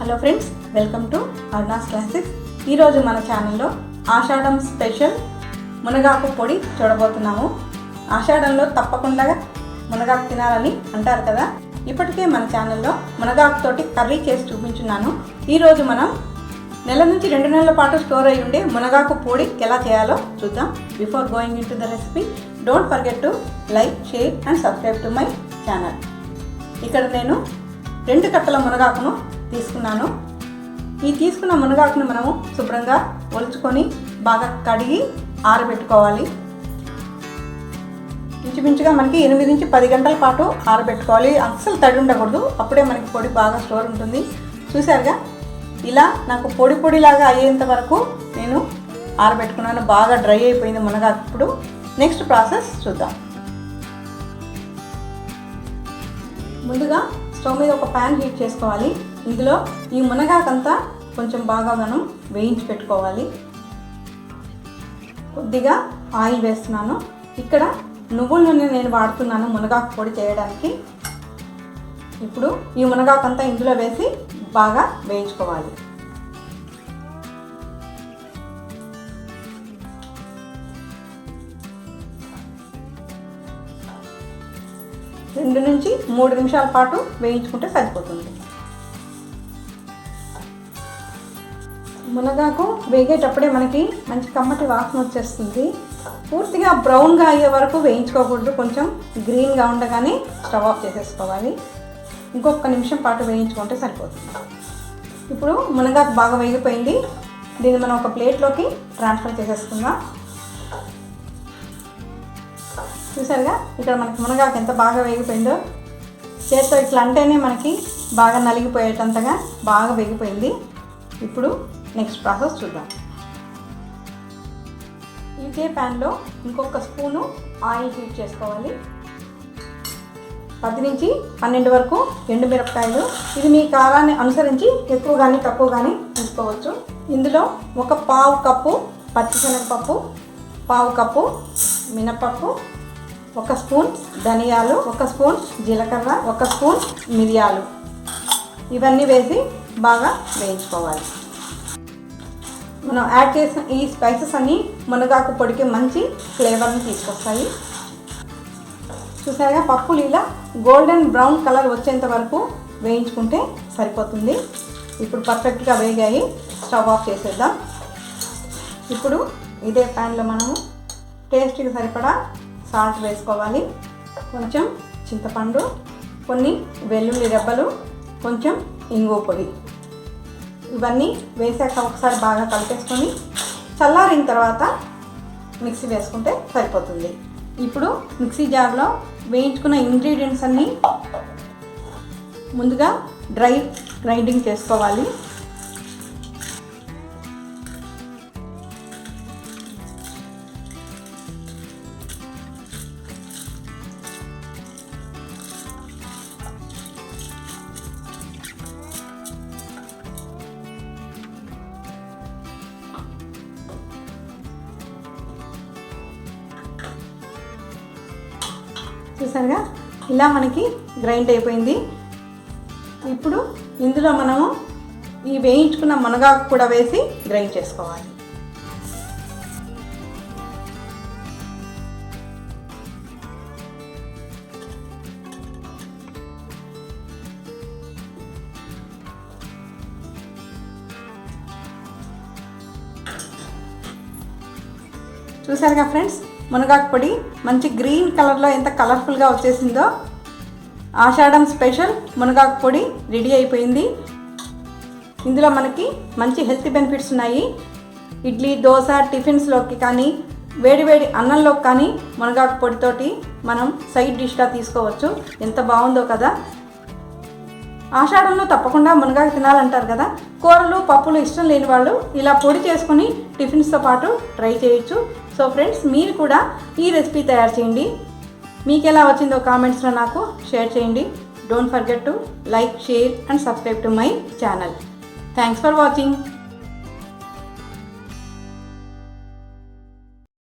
Hello friends welcome to Aruna's classics ఈరోజు మన ఛానల్లో ఆషాఢం స్పెషల్ మునగాకు పొడి చూడబోతున్నాము. ఆషాఢంలో తప్పకుండా మునగాకు తినాలని అంటారు కదా? ఇప్పటికే మన ఛానల్లో మునగాకుతోటి కర్రీ చేసి చూపించున్నాను. ఈరోజు మనం నెల నుంచి రెండు నెలల పాటు స్టోర్ అయి ఉండే మునగాకు పొడి ఎలా చేయాలో చూద్దాం. Before going into the recipe don't forget to like share and subscribe to my channel ఇక్కడ నేను రెండు కట్టల మునగాకును తీసుకున్నాను. ఈ తీసుకున్న మునగాకును మనము శుభ్రంగా ఒలుచుకొని బాగా కడిగి ఆరబెట్టుకోవాలి. ఇంచుమించుగా మనకి ఎనిమిది నుంచి పది గంటల పాటు ఆరబెట్టుకోవాలి. అస్సలు తడి ఉండకూడదు. అప్పుడే మనకి పొడి బాగా స్టోర్ ఉంటుంది. చూసారుగా ఇలా నాకు పొడి పొడిలాగా అయ్యేంత వరకు నేను ఆరబెట్టుకున్నాను. బాగా డ్రై అయిపోయింది మునగాకు ఇప్పుడు. నెక్స్ట్ ప్రాసెస్ చూద్దాం. ముందుగా స్టవ్ మీద ఒక ప్యాన్ హీట్ చేసుకోవాలి. ఇందులో ఈ మునగాకంతా కొంచెం బాగా మనం వేయించి పెట్టుకోవాలి. కొద్దిగా ఆయిల్ వేస్తున్నాను. ఇక్కడ నువ్వుల నూనె నేను వాడుతున్నాను మునగాకు పొడి చేయడానికి. ఇప్పుడు ఈ మునగాకంతా ఇందులో వేసి బాగా వేయించుకోవాలి. రెండు నుంచి మూడు నిమిషాల పాటు వేయించుకుంటే సరిపోతుంది. మునగాకు వేగేటప్పుడే మనకి మంచి కమ్మటి వాసన వచ్చేస్తుంది. పూర్తిగా బ్రౌన్గా అయ్యే వరకు వేయించుకోకూడదు. కొంచెం గ్రీన్గా ఉండగానే స్టవ్ ఆఫ్ చేసేసుకోవాలి. ఇంకొక నిమిషం పాటు వేయించుకుంటే సరిపోతుంది. ఇప్పుడు మునగాకు బాగా వేగిపోయింది. దీన్ని మనం ఒక ప్లేట్లోకి ట్రాన్స్ఫర్ చేసేసుకుందాం. చూసారుగా? ఇక్కడ మనకి మునగాకు ఎంత బాగా వేగిపోయిందో. చేత్తో ఇట్లా అంటేనే మనకి బాగా నలిగిపోయేటంతగా బాగా వేగిపోయింది. ఇప్పుడు నెక్స్ట్ ప్రాసెస్ చూద్దాం. ఇదే ప్యాన్లో ఇంకొక స్పూను ఆయిల్ హీట్ చేసుకోవాలి. పది నుంచి పన్నెండు వరకు ఎండు మిరపకాయలు ఇది మీ కారాన్ని అనుసరించి ఎక్కువ కానీ తక్కువ కానీ తీసుకోవచ్చు ఇందులో ఒక పావు కప్పు పచ్చిశనగపప్పు పావు కప్పు మినపప్పు ఒక స్పూన్ ధనియాలు ఒక స్పూన్ జీలకర్ర ఒక స్పూన్ మిరియాలు. ఇవన్నీ వేసి బాగా వేయించుకోవాలి. మనం యాడ్ చేసిన ఈ స్పైసెస్ అన్నీ మునగాకు పొడికి మంచి ఫ్లేవర్ని తీసుకొస్తాయి. చూసారుగా? పప్పులు ఇలా గోల్డెన్ బ్రౌన్ కలర్ వచ్చేంత వరకు వేయించుకుంటే సరిపోతుంది. ఇప్పుడు పర్ఫెక్ట్గా వేగాయి. స్టవ్ ఆఫ్ చేసేద్దాం. ఇప్పుడు ఇదే ప్యాన్లో మనము టేస్ట్కి సరిపడా సాల్ట్ వేసుకోవాలి. కొంచెం చింతపండు కొన్ని వెల్లుల్లి రెబ్బలు కొంచెం ఇంగువ పొడి. ఇవన్నీ వేసాక ఒకసారి బాగా కలిపేసుకొని చల్లారిన తర్వాత మిక్సీ వేసుకుంటే సరిపోతుంది. ఇప్పుడు మిక్సీ జార్లో వేయించుకున్న ఇంగ్రీడియంట్స్ అన్నీ ముందుగా డ్రై గ్రైండింగ్ చేసుకోవాలి. చూసారుగా? ఇలా మనకి గ్రైండ్ అయిపోయింది. ఇప్పుడు ఇందులో మనము ఈ వేయించుకున్న మునగాకు కూడా వేసి గ్రైండ్ చేసుకోవాలి. చూసారుగా ఫ్రెండ్స్? మునగాకు పొడి మంచి గ్రీన్ కలర్లో ఎంత కలర్ఫుల్గా వచ్చేసిందో ఆషాఢం స్పెషల్ మునగాకు పొడి రెడీ అయిపోయింది. ఇందులో మనకి మంచి హెల్త్ బెనిఫిట్స్ ఉన్నాయి. ఇడ్లీ దోశ టిఫిన్స్లోకి కానీ వేడివేడి అన్నంలోకి కానీ మునగాకు పొడితోటి మనం సైడ్ డిష్గా తీసుకోవచ్చు. ఎంత బాగుందో కదా. ఆషాఢంలో తప్పకుండా మునగాకు తినాలంటారు కదా. కూరలు పప్పులు ఇష్టం లేని వాళ్ళు ఇలా పొడి చేసుకుని టిఫిన్స్తో పాటు ట్రై చేయొచ్చు. సో ఫ్రెండ్స్ మీరు కూడా ఈ రెసిపీ తయారు చేయండి. మీకు ఎలా వచ్చిందో కామెంట్స్లో నాకు షేర్ చేయండి. Don't forget to like share and subscribe to my channel thanks for watching